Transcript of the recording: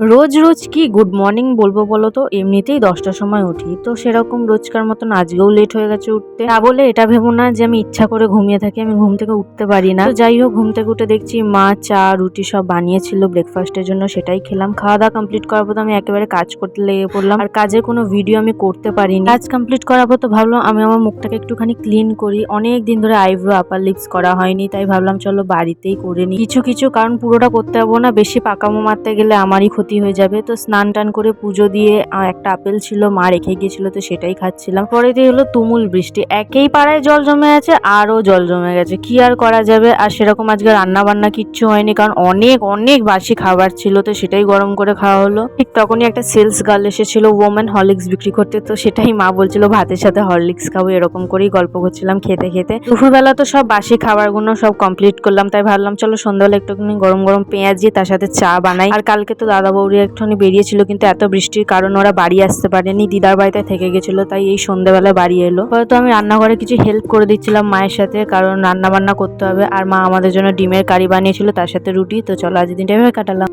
রোজ রোজ কি good morning বলব বলো তো এমনিতেই দশটার সময় উঠি। তো সেরকম রোজকার মতন আজকেও লেট হয়ে গেছে উঠতে। তা বলে এটা ভেবো না যে আমি ইচ্ছা করে ঘুমিয়ে থাকি, আমি ঘুম থেকে উঠতে পারি না। যাই হোক, ঘুম থেকে উঠে দেখছি মা, চা, রুটি সব বানিয়েছিল ব্রেকফাস্টের জন্য, সেটাই খেলাম। খাওয়া দাওয়া কমপ্লিট করার পর তো আমি একেবারে কাজ করতে লেগে পড়লাম। আর কাজের কোনো ভিডিও আমি করতে পারিনি। কাজ কমপ্লিট করার পর তো ভাবলাম আমি আমার মুখটাকে একটুখানি ক্লিন করি। অনেক দিন ধরে আইব্রো আপার লিপস করা হয়নি, তাই ভাবলাম চলো বাড়িতেই করে নিই। কিছু কিছু, কারণ পুরোটা করতে পারব না। বেশি পাকামো মারতে গেলে আমারই ক্ষতি হয়ে যাবে। তো স্নান টান করে পুজো দিয়ে একটা আপেল ছিল, মা রেখে গিয়েছিল, তো সেটাই খাচ্ছিলাম। পরে দিয়ে হলো তুমুল বৃষ্টি। একেই পাড়ায় জল জমে আছে, আরও জল জমে গেছে। কি আর করা যাবে? আর সেরকম আজকে রান্না বান্না কিচ্ছু হয়নি, কারণ অনেক অনেক বাসি খাবার ছিল, তো সেটাই গরম করে খাওয়া হলো। ঠিক তখনই একটা সেলস গার্ল এসেছিল ওমেন হরলিক্স বিক্রি করতে, তো সেটাই মা বলছিল, ভাতের সাথে হরলিক্স খাব। এরকম করেই গল্প করছিলাম খেতে খেতে। দুপুরবেলা তো সব বাসি খাবারগুলো সব কমপ্লিট করলাম, তাই ভাবলাম, চলো সন্ধ্যাবেলা একটুখানি গরম গরম পেঁয়াজ দিয়ে তার সাথে চা বানাই। আর কালকে তো দাদা বৌরি একটুখানি বেরিয়েছিল, কিন্তু এত বৃষ্টির কারণে ওরা বাড়ি আসতে পারেনি, দিদার বাড়িতে থেকে গেছিল, তাই এই সন্ধ্যাবেলা বাড়ি এলো। হয়তো আমি রান্নাঘরে কিছু হেল্প করে দিচ্ছিলাম মায়ের সাথে, কারণ রান্না বান্না করতে হবে, আর মা আমাদের জন্য ডিমের কারি বানিয়েছিল, তার সাথে রুটি, তো চলো আজ দিনটা এভাবে কাটালাম।